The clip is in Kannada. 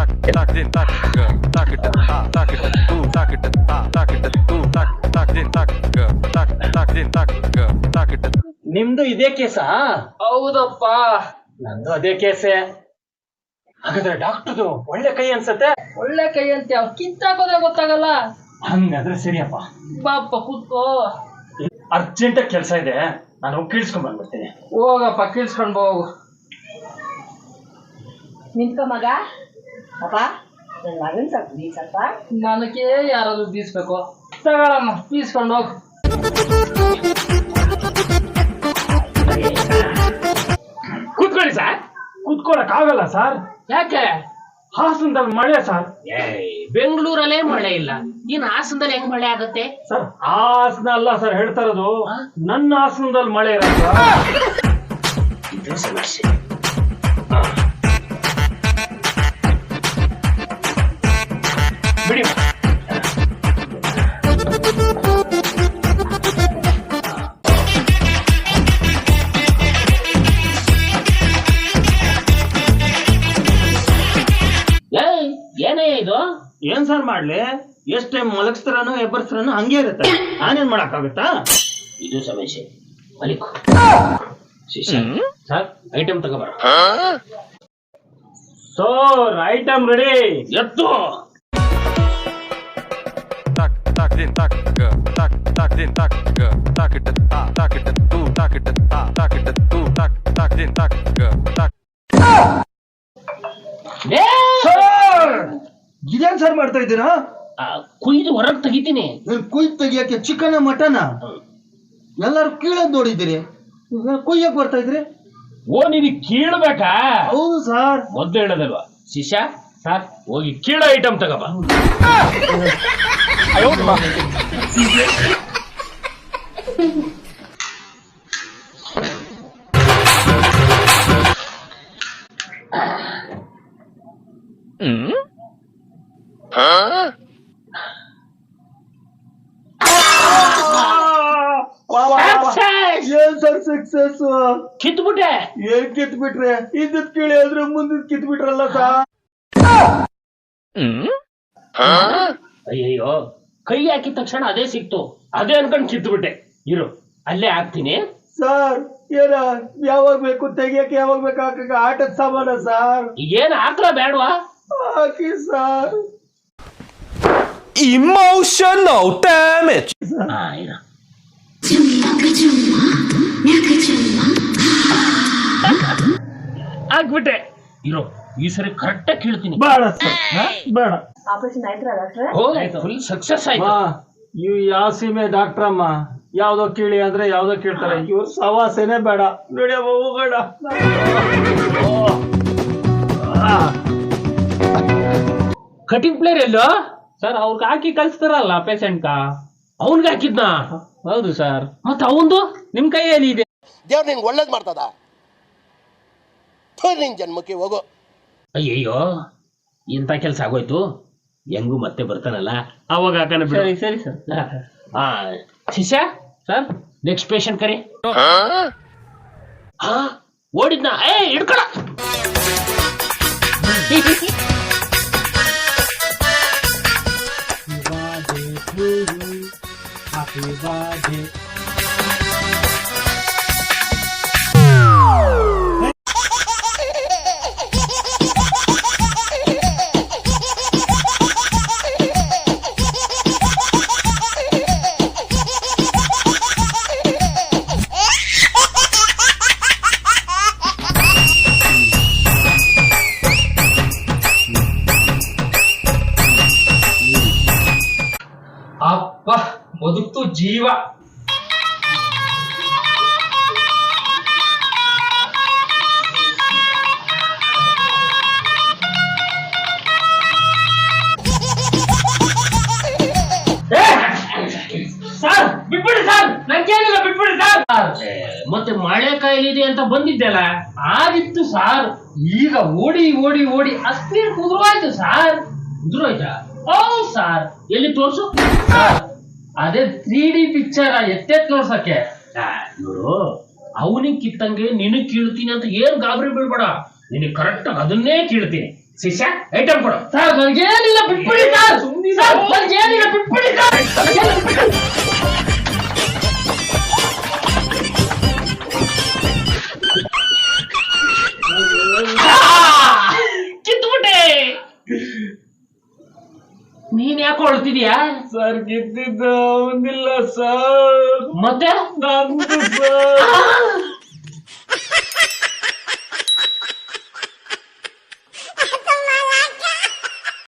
tak tak din tak tak tak tu tak tak tu tak tak din tak tak tak din tak tak ನಿಮ್ದು ಇದೇ ಕೇಸಾ ಹೌದಪ್ಪ ನಂದು ಅದೇ ಕೇಸೆ ಹಾಗಾದ್ರೆ ಡಾಕ್ಟರ್ದು ಒಳ್ಳೆ ಕೈ ಅನ್ಸತ್ತೆ ಒಳ್ಳೆ ಕೈ ಅಂತೆ ಅವ್ಕಿಂತ ಕಿತ್ತಾಕೋದೇ ಗೊತ್ತಾಗಲ್ಲ ಹಂಗಾದ್ರೆ ಸರಿಯಪ್ಪ ಬಾಪ್ಪ ಕೂತ್ಕೋ ಅರ್ಜೆಂಟ್ ಕೆಲಸ ಇದೆ ನಾನು ಹೋಗಿ ಕೀಳ್ಸ್ಕೊಂಡ್ ಬಂದ್ಬಿಡ್ತೀನಿ ಹೋಗಪ್ಪ ಕೀಳ್ಸ್ಕೊಂಡ್ ಬಾ, ಹೋಗು ನಿಂತ್ಕೊ ಮಗ ಅಪ್ಪ ನನ್ನ ಮಗನ್ ಸ್ವಲ್ಪ ಬೀಸಪ್ಪ ನನಗೆ ಯಾರಾದ್ರೂ ಬೀಸ್ಬೇಕು? ತಗೊಳಮ್ಮ ಬೀಸ್ಕೊಂಡು ಹೋಗು. ಕೂತ್ಕೊಳ್ಳಿ ಸರ್ ಕೂತ್ಕೊಳಕ್ ಆಗಲ್ಲ ಸರ್ ಯಾಕೆ? ಹಾಸನದಲ್ಲಿ ಮಳೆ ಸರ್ ಬೆಂಗಳೂರಲ್ಲೇ ಮಳೆ ಇಲ್ಲ. ಇನ್ ಹಾಸನದಲ್ಲಿ ಹೆಂಗ್ ಮಳೆ ಆಗುತ್ತೆ? ಸರ್ ಹಾಸನ ಅಲ್ಲ ಸರ್ ಹೇಳ್ತಾ ಇರೋದು. ನನ್ನ ಹಾಸನದಲ್ಲಿ ಮಳೆ ಇರಲ್ಲ ಇದು ಸಮಸ್ಯೆ. ಏನ್ ಸರ್ ಮಾಡ್ಲಿ ಎಷ್ಟ್ ಟೈಮ್ ಮಲಗಿಸ್ತಾರನೋ ಎಬ್ಬರ್ಸ್ತಾರನೋ ಹಂಗೆ ಇರುತ್ತೆ ನಾನೇನ್ ಮಾಡಕ್ಕಾಗತ್ತಾ ಇದು ಸಮಸ್ಯೆ ಮಲಿಕು ಶಿಷ್ಯ ಸರ್ ಐಟಮ್ ತಗೋಬಾರ ಸೋರ್ ಐಟಮ್ ರೆಡಿ ಎತ್ತು tak tak din tak ತಕ್ tak tak din tak ತಕ್ tak tak tak ಸರ್ ಮಾಡ್ತಾ ಇದ್ದೀರಾ? ಆ, ಕುಯ್ದು ಹೊರಗ್ ತೆಗಿತೀನಿ. ಕುಯ್ದು ತೆಗಿಯಕ್ಕೆ ಚಿಕನ್ ಮಟನ? ಎಲ್ಲರೂ ಕೀಳದ್ ನೋಡಿದ್ದೀರಿ. ಕುಯ್ಯಕ್ ಬರ್ತಾ ಇದ್ರಿ? ಓ ನೀನು ಕೀಳ್ಬೇಕಾ? ಹೌದು ಸರ್. ಮೊದ್ಲು ಹೇಳೋದಲ್ವಾ? ಶಿಷ್ಯ ಸರ್ ಹೋಗಿ ಕೀಳ ಐಟಮ್ ತಗೋಬ. ಏನ್ ಸರ್ ಸಕ್ಸಸ್ ಕಿತ್ಬಿಟ್ಟೆ? ಏನ್ ಕಿತ್ ಬಿಟ್ರೆ ಇದ್ದದ್ ಕೀಳಿ ಅಂದ್ರೆ ಮುಂದಿದ್ ಕಿತ್ ಬಿಟ್ರಲ್ಲ ಸರ್ ಅಯ್ಯಯ್ಯೋ ಕೈ ಹಾಕಿದ ತಕ್ಷಣ ಅದೇ ಸಿಕ್ತು. ಅದೇ ಅನ್ಕೊಂಡ್ ಕಿತ್ಬಿಟ್ಟೆ. ಇರು ಅಲ್ಲೇ ಹಾಕ್ತೀನಿ. ಸರ್ ಏನ ಯಾವಾಗ ಬೇಕು ತೆಗಿಯಕ್ಕೆ ಯಾವಾಗ ಬೇಕು ಹಾಕಕ್ಕೆ ಆಟದ ಸಾಮಾನ ಸರ್? ಏನ್ ಹಾಕ್ಲ ಬೇಡವಾ? ಹಾಕಿ ಸರ್. Emotional damage. ಹಾ ಆಗ್ಬಿಟ್ಟೆ ಇರೋ ಈ ಸರಿ ಕರೆಕ್ಟ್ ಕೇಳ್ತೀನಿ. ಬೇಡ ಸರ್. ಬೇಡ. ಆಪರೇಷನ್ ಆಯ್ತಾ ಡಾಕ್ಟ್ರೆ ಓ ಫುಲ್ ಸಕ್ಸಸ್ ಆಯ್ತು. ಇವ್ ಯಾವ ಸೀಮೆ ಡಾಕ್ಟ್ರಮ್ಮ ಯಾವ್ದೋ ಕೇಳಿ ಅಂದ್ರೆ ಯಾವ್ದೋ ಕೇಳ್ತಾರೆ. ಇವ್ರ ಸವಾಸನೆ ಬೇಡ. ನಡಿಯಮ್ಮ ಹೋಗೋಣ. ಕಟಿಂಗ್ ಪ್ಲೇಯರ್ ಎಲ್ಲೋ? ಸರ್ ಅವ್ರಿಗೆ ಹಾಕಿ ಕಲ್ಸ್ತಾರಲ್ಲ ಪೇಷಂಟ್ ಅವನ್ಗೆ ಹಾಕಿದ್ನ? ಹೌದು ಸರ್ ಮತ್ತೆ ಅವಂದು ನಿಮ್ ಕೈಯಲ್ಲಿ ಇದೆ ದೇವ್ರು ನಿಂಗೆ ಒಳ್ಳೇದು ಮಾಡ್ತದ? ನಿನ್ ಜನ್ಮಕ್ಕೆ ಹೋಗು. ಅಯ್ಯಯ್ಯೋ ಇಂಥ ಕೆಲ್ಸ ಆಗೋಯ್ತು. ಹೆಂಗು ಮತ್ತೆ ಬರ್ತಾನಲ್ಲ? ಅವಾಗ ಹಾಕಣ ಸರಿ ಬಿಡು. ಸರಿ ಸರ್ ಹಾ ಶಿಷ್ಯ? ಸರ್ ನೆಕ್ಸ್ಟ್ ಪೇಷಂಟ್ ಕರಿ. ಹಾ? ಓಡಿದ್ನ? ಏ ಹಿಡ್ಕೊಳ! ಅಪ್ಪ ಬದುಕ್ತು ಜೀವ. ಸರ್, ಬಿಟ್ಬಿಡಿ ಸರ್. ನಂಗೇನಿಲ್ಲ, ಬಿಟ್ಬಿಡಿ ಸರ್. ಮತ್ತೆ ಮಳೆ ಕಾಯಿಲಿದೆ ಅಂತ ಬಂದಿದ್ದೆಲ್ಲ? ಆಗಿತ್ತು ಸಾರ್. ಈಗ ಓಡಿ ಓಡಿ ಓಡಿ ಅಷ್ಟೇ ಕುದುರಾಯ್ತು ಸಾರ್. ಕುದುರೋಯ್ತಾ ಹೌದು ಸಾರ್. ಎಲ್ಲಿ ತೋರ್ಸು? ಸಾರ್. ಅದೇ ತ್ರೀ ಡಿ ಪಿಕ್ಚರ್ ಎತ್ತೆತ್ ನೋಡ್ಸಕ್ಕೆ ನೋಡು ಅವನಿಗೆ ಕಿತ್ತಂಗೆ ನಿನಗ್ ಕೀಳ್ತೀನಿ ಅಂತ ಏನ್ ಗಾಬರಿ ಬೀಳ್ಬೇಡ. ನಿನಗೆ ಕರೆಕ್ಟ್ ಅದನ್ನೇ ಕೀಳ್ತೀನಿ. ಶಿಷ್ಯ ಐಟಮ್ ಕೊಡು. ಸರ್ ನನಗೇನಿಲ್ಲ ಬಿಟ್ಬಿಡಿ ಸರ್. ಸರ್ ನನಗೇನಿಲ್ಲ ಬಿಟ್ಬಿಡಿ ಸರ್. ಅವನಿಲ್ಲ ಸರ್. ಮತ್ತೆ? ನಂದು ಸರ್.